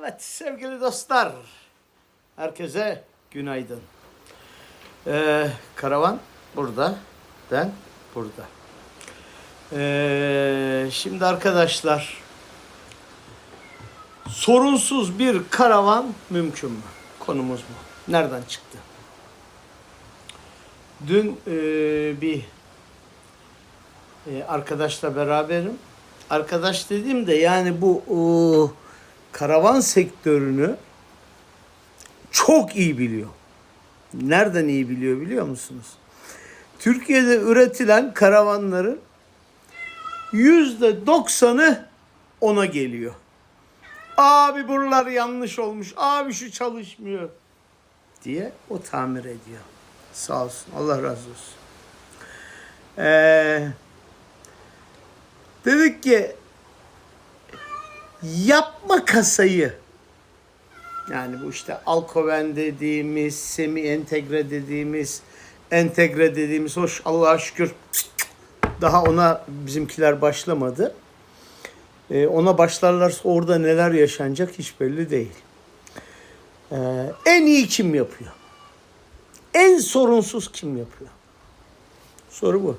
Evet sevgili dostlar. Herkese günaydın. Ee, karavan burada. Ben burada. Ee, şimdi arkadaşlar sorunsuz bir karavan mümkün mü? Konumuz bu. Nereden çıktı? Dün e, bir e, arkadaşla beraberim. Arkadaş dediğimde yani bu o, karavan sektörünü çok iyi biliyor. Nereden iyi biliyor biliyor musunuz? Türkiye'de üretilen karavanların yüzde doksanı ona geliyor. Abi buralar yanlış olmuş. Abi şu çalışmıyor diye o tamir ediyor. Sağ olsun. Allah razı olsun. Ee, dedik ki yapma kasayı yani bu işte alkoven dediğimiz, semi entegre dediğimiz, entegre dediğimiz hoş Allah'a şükür daha ona bizimkiler başlamadı. Ee, ona başlarlarsa orada neler yaşanacak hiç belli değil. Ee, en iyi kim yapıyor? En sorunsuz kim yapıyor? Soru bu.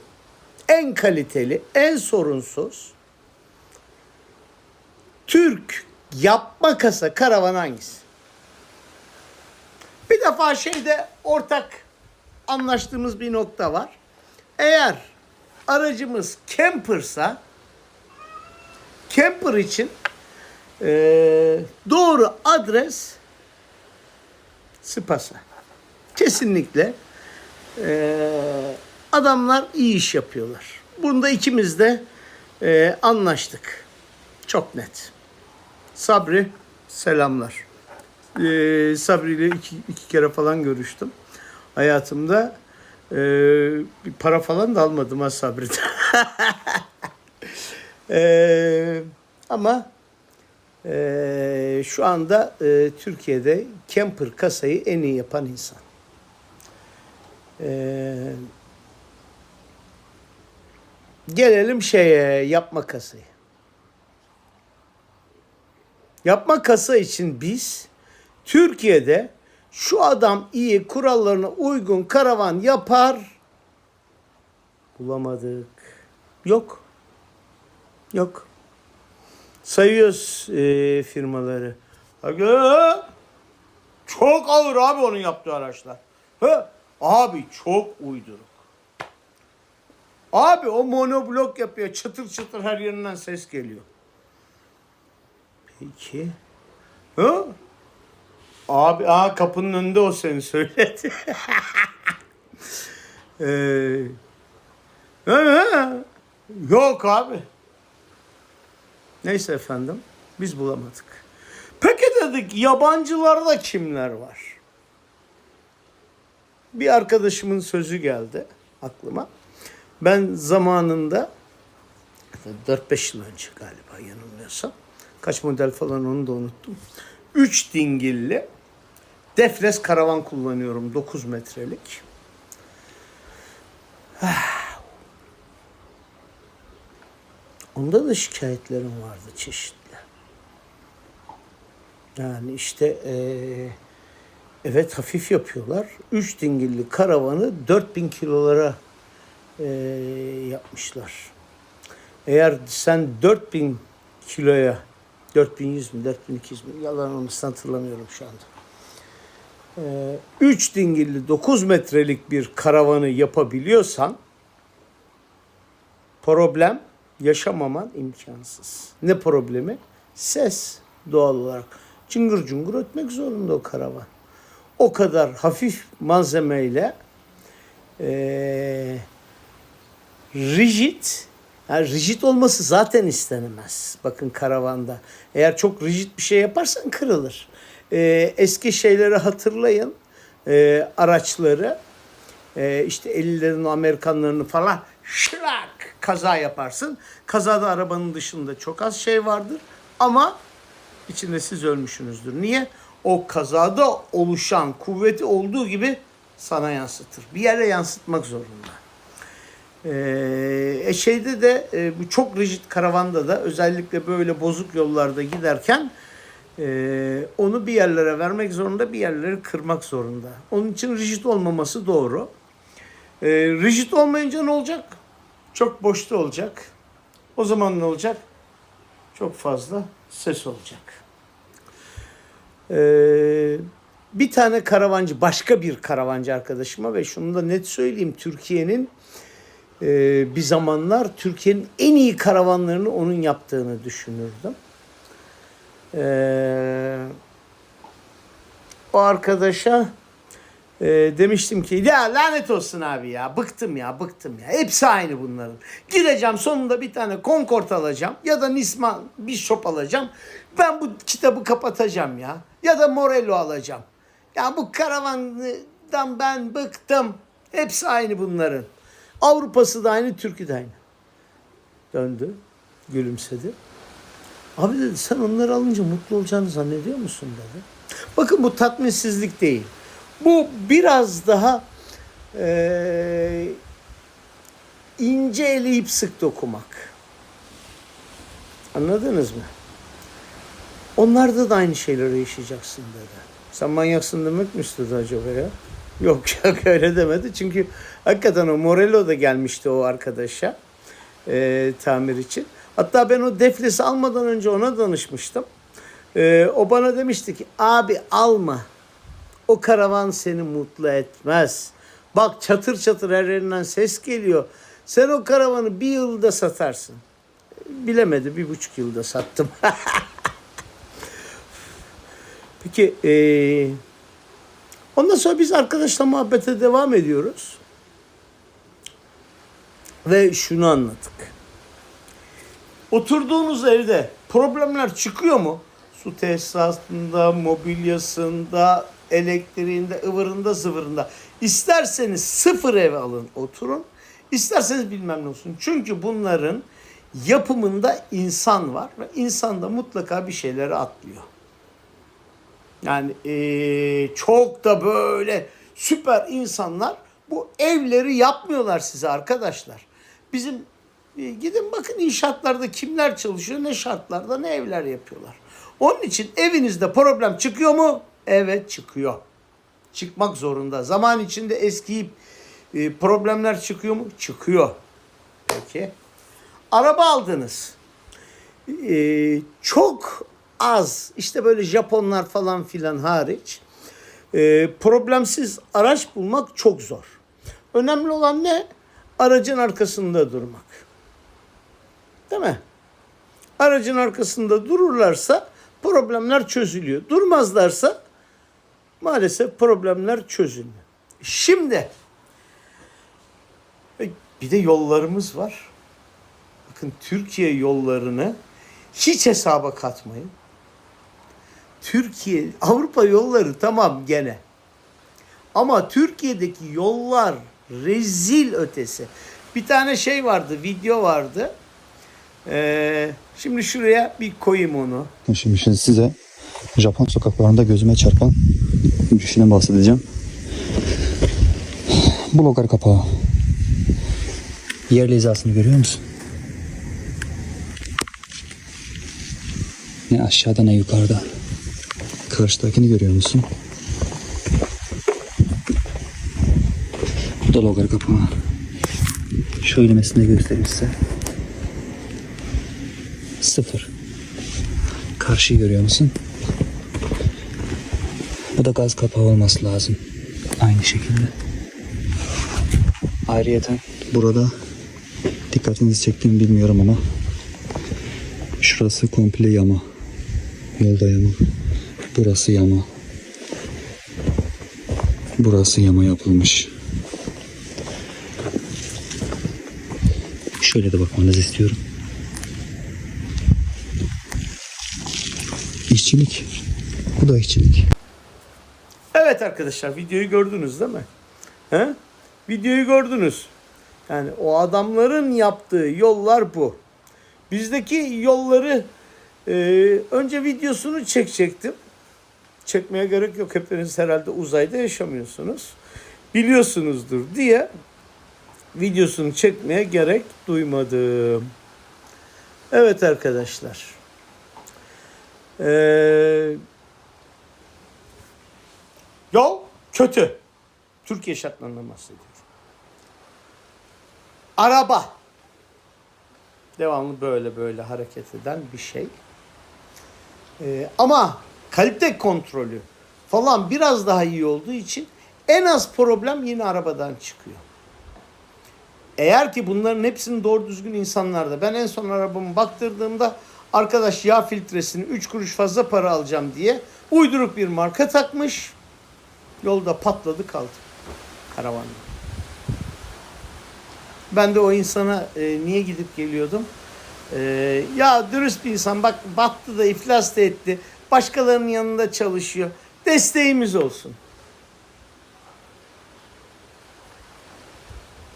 En kaliteli, en sorunsuz Türk yapma kasa karavan hangisi? Bir defa şeyde ortak anlaştığımız bir nokta var. Eğer aracımız campersa camper için eee, doğru adres Spasa. Kesinlikle eee, adamlar iyi iş yapıyorlar. Bunda ikimiz de eee, anlaştık. Çok net. Sabri selamlar. Ee, Sabri ile iki, iki kere falan görüştüm. Hayatımda ee, bir para falan da almadım ha Sabri'den. Ee, ama ee, şu anda ee, Türkiye'de camper kasayı en iyi yapan insan. Ee, gelelim şeye yapma kasayı. Yapma kasa için biz Türkiye'de şu adam iyi kurallarına uygun karavan yapar bulamadık. Yok. Yok. Sayıyoruz e, firmaları. Aga, çok ağır abi onun yaptığı araçlar. Ha, abi çok uyduruk. Abi o monoblok yapıyor. Çıtır çıtır her yerinden ses geliyor. Peki. Ha? Abi aa kapının önünde o seni söyledi. ee. Yok abi. Neyse efendim. Biz bulamadık. Peki dedik yabancılarda kimler var? Bir arkadaşımın sözü geldi aklıma. Ben zamanında 4-5 yıl önce galiba yanılmıyorsam kaç model falan onu da unuttum. 3 dingilli defles karavan kullanıyorum 9 metrelik. Onda da şikayetlerim vardı çeşitli. Yani işte eee, evet hafif yapıyorlar. 3 dingilli karavanı 4000 kilolara eee, yapmışlar. Eğer sen 4000 kiloya 4100 mü 4200 mü yalan olmasını hatırlamıyorum şu anda. 3 dingilli 9 metrelik bir karavanı yapabiliyorsan problem yaşamaman imkansız. Ne problemi? Ses doğal olarak. Cıngır cıngır ötmek zorunda o karavan. O kadar hafif malzemeyle eee rigid yani rigid olması zaten istenemez. Bakın karavanda. Eğer çok rigid bir şey yaparsan kırılır. Ee, eski şeyleri hatırlayın. Ee, araçları. Ee, işte 50'lerin Amerikanlarını falan şlak kaza yaparsın. Kazada arabanın dışında çok az şey vardır. Ama içinde siz ölmüşsünüzdür. Niye? O kazada oluşan kuvveti olduğu gibi sana yansıtır. Bir yere yansıtmak zorunda. Ee, e şeyde de e, bu çok rigid karavanda da özellikle böyle bozuk yollarda giderken Ee, onu bir yerlere vermek zorunda, bir yerleri kırmak zorunda. Onun için rigid olmaması doğru. Ee, rigid olmayınca ne olacak? Çok boşta olacak. O zaman ne olacak? Çok fazla ses olacak. Ee, bir tane karavancı, başka bir karavancı arkadaşıma ve şunu da net söyleyeyim. Türkiye'nin e, bir zamanlar Türkiye'nin en iyi karavanlarını onun yaptığını düşünürdüm. Ee, o arkadaşa e, demiştim ki ya lanet olsun abi ya bıktım ya bıktım ya hepsi aynı bunların. Gideceğim sonunda bir tane Concord alacağım ya da Nisman bir shop alacağım. Ben bu kitabı kapatacağım ya ya da Morello alacağım. Ya bu karavandan ben bıktım. Hepsi aynı bunların. Avrupa'sı da aynı, Türk'ü de aynı. Döndü, gülümsedi. Abi dedi sen onları alınca mutlu olacağını zannediyor musun dedi. Bakın bu tatminsizlik değil. Bu biraz daha eee, ince eleyip sık dokumak. Anladınız mı? Onlarda da aynı şeyleri yaşayacaksın dedi. Sen manyaksın demek mi istedi acaba ya? Yok yok öyle demedi. Çünkü hakikaten o Morello da gelmişti o arkadaşa eee, tamir için. Hatta ben o deflesi almadan önce ona danışmıştım. Ee, o bana demişti ki abi alma. O karavan seni mutlu etmez. Bak çatır çatır her yerinden ses geliyor. Sen o karavanı bir yılda satarsın. Bilemedi bir buçuk yılda sattım. Peki ee, ondan sonra biz arkadaşla muhabbete devam ediyoruz. Ve şunu anladık. Oturduğunuz evde problemler çıkıyor mu? Su tesisatında, mobilyasında, elektriğinde, ıvırında, zıvırında. İsterseniz sıfır ev alın, oturun. İsterseniz bilmem ne olsun. Çünkü bunların yapımında insan var ve insan da mutlaka bir şeyleri atlıyor. Yani eee, çok da böyle süper insanlar bu evleri yapmıyorlar size arkadaşlar. Bizim e, gidin bakın inşaatlarda kimler çalışıyor, ne şartlarda ne evler yapıyorlar. Onun için evinizde problem çıkıyor mu? Evet çıkıyor. Çıkmak zorunda. Zaman içinde eskiyip e, problemler çıkıyor mu? Çıkıyor. Peki. Araba aldınız. Ee, çok az işte böyle Japonlar falan filan hariç e, problemsiz araç bulmak çok zor. Önemli olan ne? Aracın arkasında durmak. Değil mi? Aracın arkasında dururlarsa problemler çözülüyor. Durmazlarsa maalesef problemler çözülmüyor. Şimdi e, bir de yollarımız var. Bakın Türkiye yollarını hiç hesaba katmayın. Türkiye, Avrupa yolları tamam gene. Ama Türkiye'deki yollar rezil ötesi. Bir tane şey vardı, video vardı. Ee, şimdi şuraya bir koyayım onu. Şimdi, şimdi size Japon sokaklarında gözüme çarpan bir şeyden bahsedeceğim. Bu logar kapağı. Yerli hizasını görüyor musun? Ne aşağıda ne yukarıda. Karşıdakini görüyor musun? Bu da logar kapağı. Şöylemesini de göstereyim size. Sıfır. Karşıyı görüyor musun? Bu da gaz kapağı olması lazım. Aynı şekilde. Ayrıyeten burada dikkatinizi çektiğimi bilmiyorum ama şurası komple yama. Yolda yama. Burası yama. Burası yama yapılmış. Şöyle de bakmanızı istiyorum. İşçilik. Bu da işçilik. Evet arkadaşlar videoyu gördünüz değil mi? He? Videoyu gördünüz. Yani o adamların yaptığı yollar bu. Bizdeki yolları e, önce videosunu çekecektim çekmeye gerek yok. Hepiniz herhalde uzayda yaşamıyorsunuz. Biliyorsunuzdur diye videosunu çekmeye gerek duymadım. Evet arkadaşlar. Ee, yol kötü. Türkiye şartlarından bahsediyorum. Araba. Devamlı böyle böyle hareket eden bir şey. Ee, ama kalite kontrolü falan biraz daha iyi olduğu için en az problem yine arabadan çıkıyor. Eğer ki bunların hepsini doğru düzgün insanlarda ben en son arabamı baktırdığımda arkadaş yağ filtresini 3 kuruş fazla para alacağım diye uyduruk bir marka takmış. Yolda patladı kaldı karavanda. Ben de o insana e, niye gidip geliyordum? E, ya dürüst bir insan bak battı da iflas da etti. Başkalarının yanında çalışıyor. Desteğimiz olsun.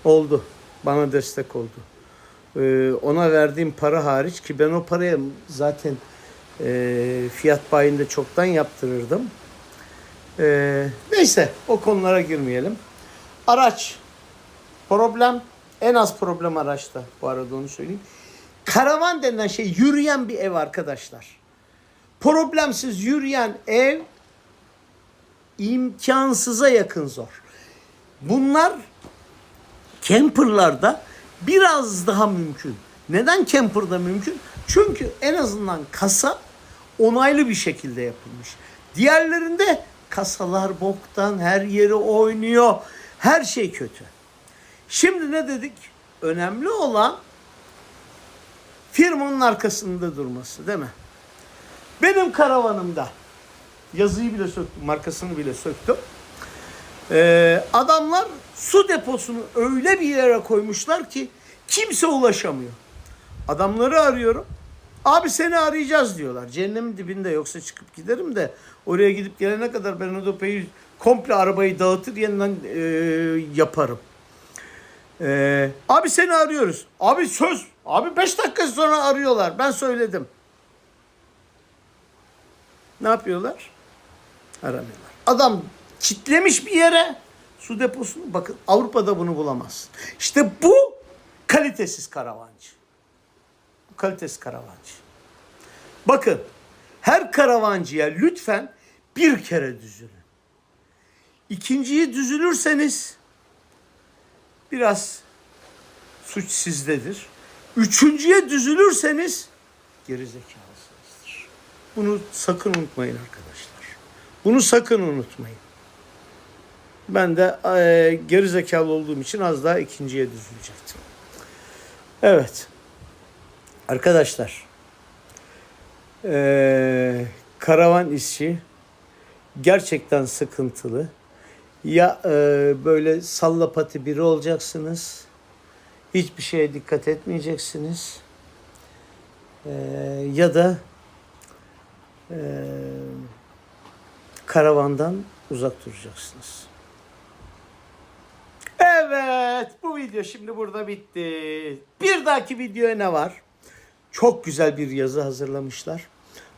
Oldu. Bana destek oldu. Ee, ona verdiğim para hariç ki ben o paraya zaten e, fiyat bayinde çoktan yaptırırdım. Ee, neyse o konulara girmeyelim. Araç problem en az problem araçta bu arada onu söyleyeyim. Karavan denilen şey yürüyen bir ev arkadaşlar. Problemsiz yürüyen ev imkansıza yakın zor. Bunlar camperlarda biraz daha mümkün. Neden camperda mümkün? Çünkü en azından kasa onaylı bir şekilde yapılmış. Diğerlerinde kasalar boktan, her yeri oynuyor. Her şey kötü. Şimdi ne dedik? Önemli olan firmanın arkasında durması değil mi? Benim karavanımda yazıyı bile söktüm, markasını bile söktüm. Ee, adamlar su deposunu öyle bir yere koymuşlar ki kimse ulaşamıyor. Adamları arıyorum. Abi seni arayacağız diyorlar. Cehennemin dibinde yoksa çıkıp giderim de oraya gidip gelene kadar ben o depoyu komple arabayı dağıtır yeniden e, yaparım. Ee, abi seni arıyoruz. Abi söz. Abi 5 dakika sonra arıyorlar. Ben söyledim. Ne yapıyorlar? Aramıyorlar. Adam kitlemiş bir yere su deposunu. Bakın Avrupa'da bunu bulamaz. İşte bu kalitesiz karavancı. Bu kalitesiz karavancı. Bakın her karavancıya lütfen bir kere düzülün. İkinciyi düzülürseniz biraz suç sizdedir. Üçüncüye düzülürseniz gerizekalısınızdır. Bunu sakın unutmayın arkadaşlar. Bunu sakın unutmayın. Ben de e, geri olduğum için az daha ikinciye düzülecektim. Evet. Arkadaşlar. E, karavan işi gerçekten sıkıntılı. Ya e, böyle sallapati biri olacaksınız. Hiçbir şeye dikkat etmeyeceksiniz. E, ya da e, karavandan uzak duracaksınız. Evet, bu video şimdi burada bitti. Bir dahaki videoya ne var? Çok güzel bir yazı hazırlamışlar.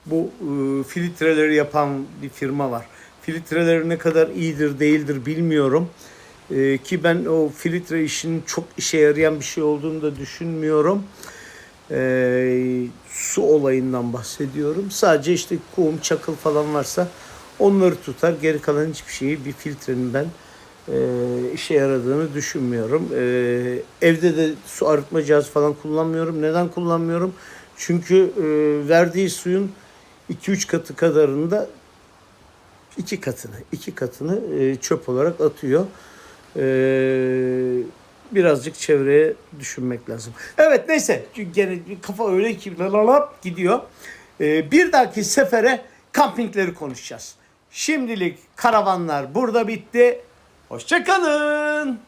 Bu e, filtreleri yapan bir firma var. Filtreleri ne kadar iyidir değildir bilmiyorum. E, ki ben o filtre işinin çok işe yarayan bir şey olduğunu da düşünmüyorum. E, su olayından bahsediyorum. Sadece işte kum, çakıl falan varsa onları tutar. Geri kalan hiçbir şeyi bir filtrenin ben e, işe yaradığını düşünmüyorum. E, evde de su arıtma cihazı falan kullanmıyorum. Neden kullanmıyorum? Çünkü e, verdiği suyun 2-3 katı kadarında iki katını, iki katını e, çöp olarak atıyor. E, birazcık çevreye düşünmek lazım. Evet neyse gene kafa öyle ki lalalap gidiyor. E, bir dahaki sefere kampingleri konuşacağız. Şimdilik karavanlar burada bitti. Hoşçakalın.